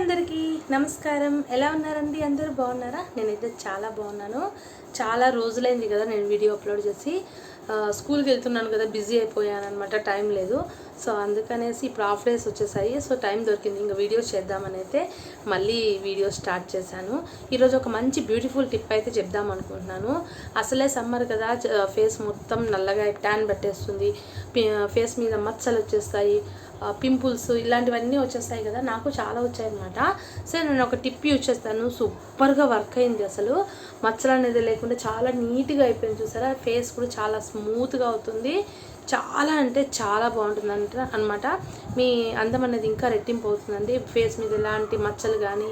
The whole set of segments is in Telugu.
అందరికీ నమస్కారం. ఎలా ఉన్నారండి? అందరూ బాగున్నారా? నేనైతే చాలా బాగున్నాను. చాలా రోజులైంది కదా నేను వీడియో అప్లోడ్ చేసి. స్కూల్కి వెళ్తున్నాను కదా బిజీ అయిపోయాను అనమాట టైం లేదు. సో అందుకనేసి ఇప్పుడు హాఫ్ డేస్ వచ్చేసాయి. సో టైం దొరికింది. ఇంకా వీడియో చేద్దామని అయితే మళ్ళీ వీడియో స్టార్ట్ చేశాను. ఈరోజు ఒక మంచి బ్యూటిఫుల్ టిప్ అయితే చెప్దాం అనుకుంటున్నాను. అసలే సమ్మర్ కదా ఫేస్ మొత్తం నల్లగా ట్యాన్ పట్టేస్తుంది. ఫేస్ మీద మచ్చలు వచ్చేస్తాయి. పింపుల్స్ ఇలాంటివన్నీ వచ్చేస్తాయి కదా నాకు చాలా వచ్చాయన్నమాట. సో నేను ఒక టిప్ యూజ్ చేస్తాను. సూపర్గా వర్క్ అయింది అసలు. మచ్చలు అనేది లేకుండా చాలా నీట్గా అయిపోయింది చూసారా? ఫేస్ కూడా చాలా స్మూత్గా అవుతుంది. చాలా అంటే చాలా బాగుంటుంది అంట అనమాట మీ అందం అనేది ఇంకా రెట్టింపు అవుతుందండి. ఫేస్ మీద ఎలాంటి మచ్చలు కానీ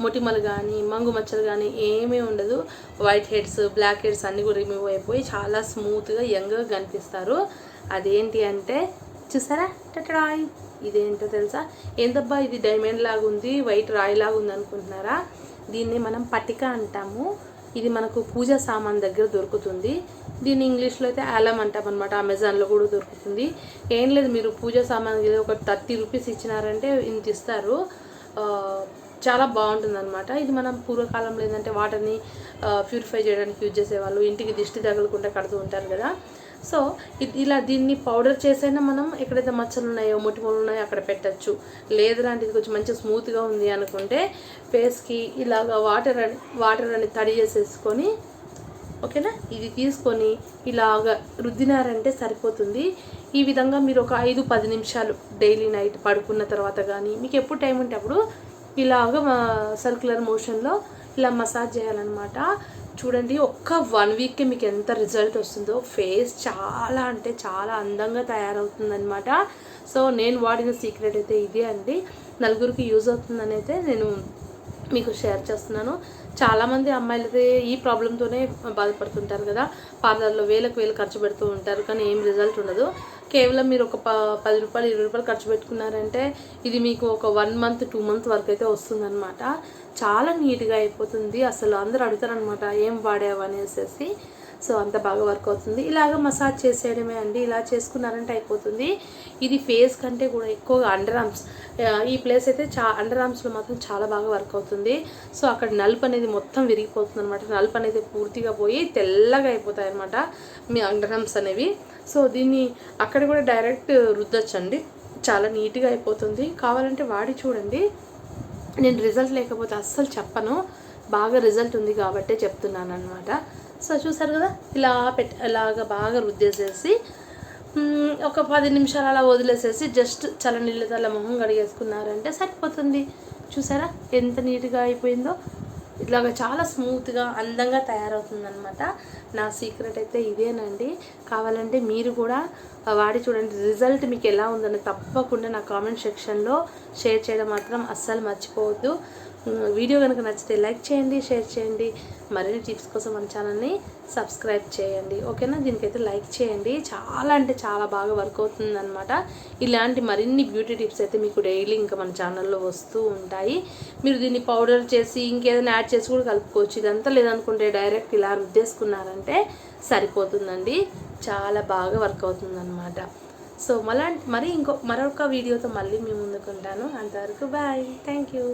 మొటిమలు కానీ మంగు మచ్చలు కానీ ఏమీ ఉండదు. వైట్ హెడ్స్ బ్లాక్ హెడ్స్ అన్నీ కూడా రిమూవ్ అయిపోయి చాలా స్మూత్గా యంగ్గా కనిపిస్తారు. అదేంటి అంటే చూసారా టటడాయ్. ఇదేంటో తెలుసా? ఏందబ్బా ఇది డైమండ్ లాగా ఉంది వైట్ రాయి లాగా ఉంది అనుకుంటున్నారా దీన్ని మనం పటిక అంటాము. ఇది మనకు పూజా సామాన్ దగ్గర దొరుకుతుంది. దీన్ని ఇంగ్లీష్లో అయితే ఆలం అంటాం అనమాట అమెజాన్లో కూడా దొరుకుతుంది. ఏం లేదు మీరు పూజా సామాన్ ఒక థర్టీ రూపీస్ ఇచ్చినారంటే ఇంత ఇస్తారు. చాలా బాగుంటుందన్నమాట. ఇది మనం పూర్వకాలంలో ఏంటంటే వాటర్ని ప్యూరిఫై చేయడానికి యూజ్ చేసేవాళ్ళు. ఇంటికి దిష్టి తగలకుండా కడుతూ ఉంటారు కదా. సో ఇలా దీన్ని పౌడర్ చేసైనా మనం ఎక్కడైతే మచ్చలు ఉన్నాయో మొటిమలు ఉన్నాయో అక్కడ పెట్టచ్చు. లేదు లాంటిది కొంచెం మంచిగా స్మూత్గా ఉంది అనుకుంటే ఫేస్కి ఇలాగ వాటర్ అని వాటర్ అని తడి చేసేసుకొని ఓకేనా? ఇది తీసుకొని ఇలాగ రుద్దినారంటే సరిపోతుంది. ఈ విధంగా మీరు ఒక ఐదు పది నిమిషాలు డైలీ నైట్ పడుకున్న తర్వాత కానీ మీకు ఎప్పుడు టైం ఉంటే అప్పుడు ఇలాగ సర్క్యులర్ మోషన్లో ఇట్లా మసాజ్ చేయాలన్నమాట. చూడండి ఒక్క వన్ వీక్కి మీకు ఎంత రిజల్ట్ వస్తుందో ఫేస్ చాలా అంటే చాలా అందంగా తయారవుతుందనమాట సో నేను వాడిన సీక్రెట్ అయితే ఇదే అండి. నలుగురికి యూజ్ అవుతుందని అయితే నేను మీకు షేర్ చేస్తున్నాను. చాలామంది అమ్మాయిలైతే ఈ ప్రాబ్లంతోనే బాధపడుతుంటారు కదా. పార్లర్లో వేలకు వేలు ఖర్చు పెడుతూ ఉంటారు కానీ ఏం రిజల్ట్ ఉండదు. కేవలం మీరు ఒక ప పది రూపాయలు ఇరవై రూపాయలు ఖర్చు పెట్టుకున్నారంటే ఇది మీకు ఒక వన్ మంత్ టూ మంత్ వరకు అయితే వస్తుందన్నమాట. చాలా నీట్గా అయిపోతుంది. అసలు అందరూ అడుగుతారనమాట ఏం వాడావు? అనేసి సో అంత బాగా వర్క్ అవుతుంది. ఇలాగ మసాజ్ చేసేయడమే అండి. ఇలా చేసుకున్నారంటే అయిపోతుంది. ఇది ఫేస్ కంటే కూడా ఎక్కువగా అండర్ ఆర్మ్స్ ఈ ప్లేస్ అయితే చా అండర్ ఆర్మ్స్లో మాత్రం చాలా బాగా వర్క్ అవుతుంది. సో అక్కడ నలుపు అనేది మొత్తం విరిగిపోతుంది అనమాట నలుపు అనేది పూర్తిగా పోయి తెల్లగా అయిపోతాయి అనమాట మీ అండర్ ఆర్మ్స్ అనేవి. సో దీన్ని అక్కడ కూడా డైరెక్ట్ రుద్దొచ్చండి. చాలా నీట్గా అయిపోతుంది. కావాలంటే వాడి చూడండి. నేను రిజల్ట్ లేకపోతే అస్సలు చెప్పను. బాగా రిజల్ట్ ఉంది కాబట్టే చెప్తున్నాను అనమాట సో చూసారు కదా? ఇలా పెట్ ఇలాగ బాగా రుద్దేసేసి ఒక పది నిమిషాలు అలా వదిలేసేసి జస్ట్ చల్లనీళ్ళతో అలా మొహం కడిగేసుకున్నారంటే సరిపోతుంది. చూసారా? ఎంత నీట్గా అయిపోయిందో. ఇట్లాగ చాలా స్మూత్గా అందంగా తయారవుతుందనమాట నా సీక్రెట్ అయితే ఇదేనండి. కావాలంటే మీరు కూడా వాడి చూడండి రిజల్ట్ మీకు ఎలా ఉందని తప్పకుండా నా కామెంట్ సెక్షన్లో షేర్ చేయడం మాత్రం అస్సలు మర్చిపోవద్దు. వీడియో కనుక నచ్చితే లైక్ చేయండి షేర్ చేయండి. మరిన్ని టిప్స్ కోసం మన ఛానల్ని సబ్స్క్రైబ్ చేయండి. ఓకేనా? దీనికైతే లైక్ చేయండి. చాలా అంటే చాలా బాగా వర్క్ అవుతుందన్నమాట. ఇలాంటి మరిన్ని బ్యూటీ టిప్స్ అయితే మీకు డైలీ ఇంకా మన ఛానల్లో వస్తూ ఉంటాయి. మీరు దీన్ని పౌడర్ చేసి ఇంకేదైనా యాడ్ చేసి కూడా కలుపుకోవచ్చు. ఇదంతా లేదనుకుంటే డైరెక్ట్ ఇలా రుద్దేసుకున్నారంటే సరిపోతుందండి. చాలా బాగా వర్క్ అవుతుందన్నమాట. సో మళ్ళా మరి ఇంకో మరొక వీడియోతో మళ్ళీ మీ ముందుకుంటాను అంతవరకు బాయ్. Thank you